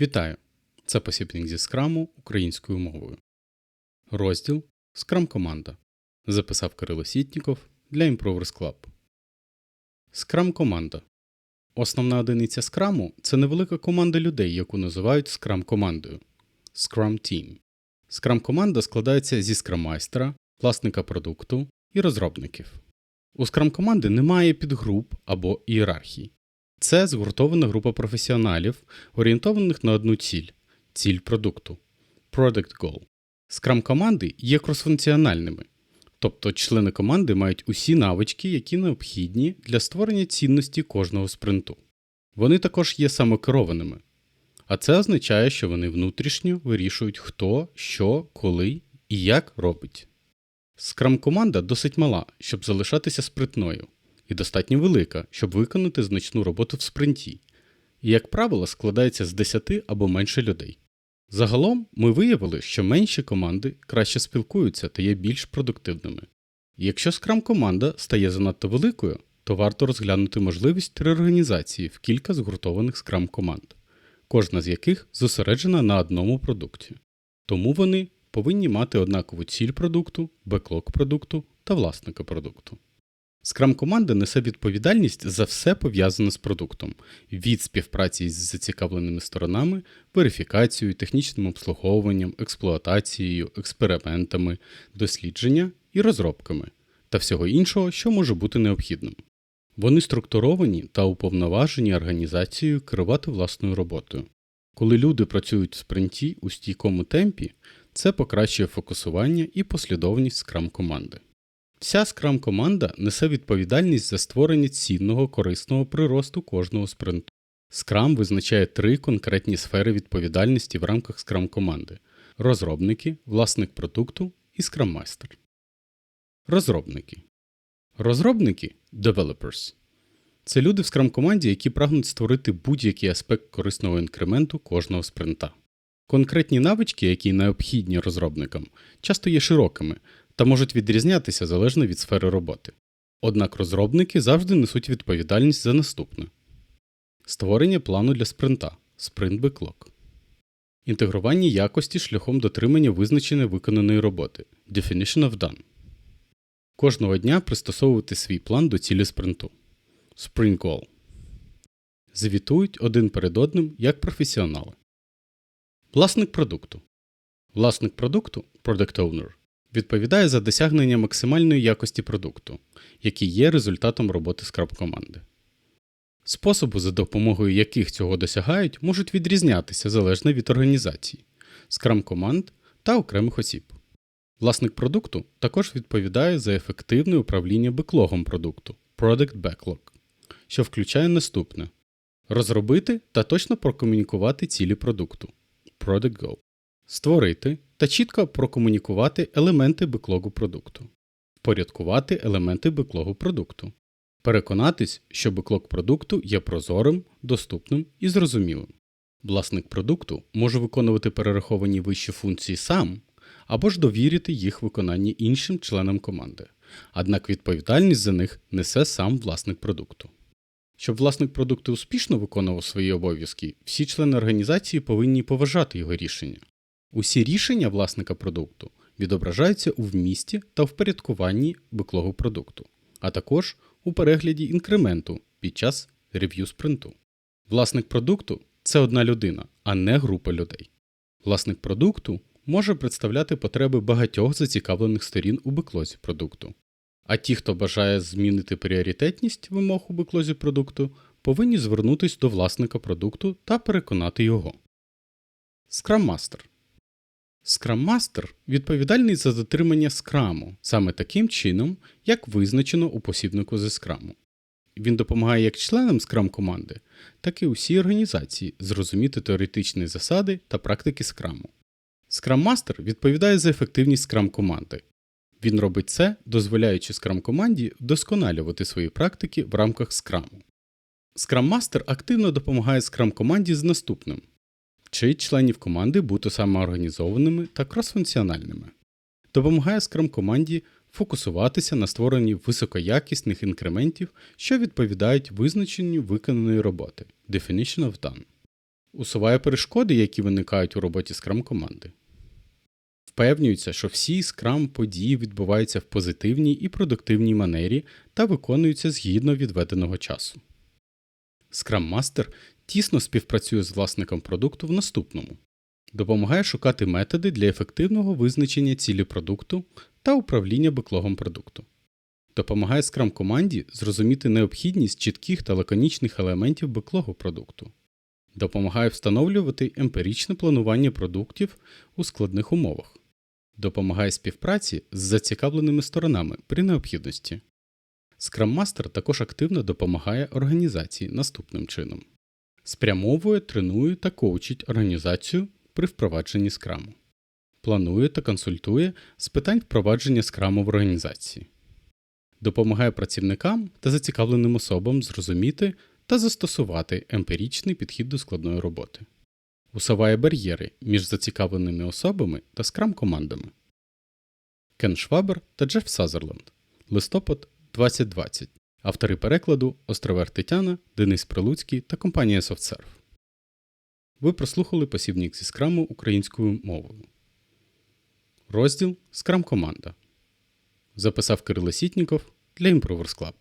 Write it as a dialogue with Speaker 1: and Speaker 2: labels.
Speaker 1: Вітаю! Це посібник зі скраму українською мовою. Розділ Скрам команда. Записав Кирило Сітніков для Improvers Club. Скрам команда. Основна одиниця скраму це невелика команда людей, яку називають скрам командою Scrum Team. Скрам команда складається зі скраммайстера, власника продукту і розробників. У скрам команди немає підгруп або ієрархій. Це згуртована група професіоналів, орієнтованих на одну ціль ціль продукту Product Goal. Скрам команди є кросфункціональними, тобто члени команди мають усі навички, які необхідні для створення цінності кожного спринту. Вони також є самокерованими, а це означає, що вони внутрішньо вирішують, хто, що, коли і як робить. Скрам команда досить мала, щоб залишатися спритною і достатньо велика, щоб виконати значну роботу в спринті, і, як правило, складається з 10 або менше людей. Загалом ми виявили, що менші команди краще спілкуються та є більш продуктивними. І якщо скрам команда стає занадто великою, то варто розглянути можливість реорганізації в кілька згуртованих скрам команд, кожна з яких зосереджена на одному продукті. Тому вони повинні мати однакову ціль продукту, беклог продукту та власника продукту. Скрам команда несе відповідальність за все пов'язане з продуктом від співпраці з зацікавленими сторонами, верифікацією, технічним обслуговуванням, експлуатацією, експериментами, дослідження і розробками та всього іншого, що може бути необхідним. Вони структуровані та уповноважені організацією керувати власною роботою. Коли люди працюють в спринті у стійкому темпі, це покращує фокусування і послідовність скрам команди. Вся скрам команда несе відповідальність за створення цінного корисного приросту кожного спринту. Скрам визначає три конкретні сфери відповідальності в рамках скрам команди розробники, власник продукту і скраммайстер. Розробники. Розробники developers. Це люди в скрам команді, які прагнуть створити будь-який аспект корисного інкременту кожного спринта. Конкретні навички, які необхідні розробникам, часто є широкими та можуть відрізнятися залежно від сфери роботи. Однак розробники завжди несуть відповідальність за наступне створення плану для спринта спринт беклог, інтегрування якості шляхом дотримання визначення виконаної роботи Definition of Done. Кожного дня пристосовувати свій план до цілі спринту Sprint Goal. Звітують один перед одним як професіонали. Власник продукту. Власник продукту Product Owner відповідає за досягнення максимальної якості продукту, який є результатом роботи скраб команди. Способи, за допомогою яких цього досягають, можуть відрізнятися залежно від організації, скрам команд та окремих осіб. Власник продукту також відповідає за ефективне управління беклогом продукту Product Backlog, що включає наступне розробити та точно прокомунікувати цілі продукту Product Go, створити та чітко прокомунікувати елементи беклогу продукту, впорядкувати елементи беклогу продукту, переконатись, що беклог продукту є прозорим, доступним і зрозумілим. Власник продукту може виконувати перераховані вищі функції сам або ж довірити їх виконання іншим членам команди, однак відповідальність за них несе сам власник продукту. Щоб власник продукту успішно виконував свої обов'язки, всі члени організації повинні поважати його рішення. Усі рішення власника продукту відображаються у вмісті та впорядкуванні беклогу продукту, а також у перегляді інкременту під час рев'ю спринту. Власник продукту це одна людина, а не група людей. Власник продукту може представляти потреби багатьох зацікавлених сторін у беклозі продукту. А ті, хто бажає змінити пріоритетність вимог у беклозі продукту, повинні звернутися до власника продукту та переконати його. Scrum Master Master відповідальний за дотримання скраму саме таким чином, як визначено у посібнику зі скраму. Він допомагає як членам скрам команди, так і усій організації зрозуміти теоретичні засади та практики скраму. Master відповідає за ефективність скрам команди. Він робить це, дозволяючи скрам команді вдосконалювати свої практики в рамках скраму. Master активно допомагає скрам команді з наступним вчить членів команди бути самоорганізованими та кросфункціональними, допомагає скрам команді фокусуватися на створенні високоякісних інкрементів, що відповідають визначенню виконаної роботи Definition of Done. Усуває перешкоди, які виникають у роботі скрам команди. Впевнюється, що всі скрам події відбуваються в позитивній і продуктивній манері та виконуються згідно відведеного часу. Scrum Master тісно співпрацює з власником продукту в наступному допомагає шукати методи для ефективного визначення цілі продукту та управління беклогом продукту. Допомагає Scrum команді зрозуміти необхідність чітких та лаконічних елементів беклогу продукту. Допомагає встановлювати емпіричне планування продуктів у складних умовах. Допомагає співпраці з зацікавленими сторонами при необхідності. Master також активно допомагає організації наступним чином: спрямовує, тренує та коучить організацію при впровадженні скраму, планує та консультує з питань впровадження скраму в організації, допомагає працівникам та зацікавленим особам зрозуміти та застосувати емпіричний підхід до складної роботи, усуває бар'єри між зацікавленими особами та скрам командами. Кен Швабер та Джеф Сазерленд. Листопад 2020. Автори перекладу Островер Тетяна, Денис Прилуцький та компанія SoftServe. Ви прослухали посібник зі скраму українською мовою. Розділ Скрам команда. Записав Кирило Сітніков для Improvers Club.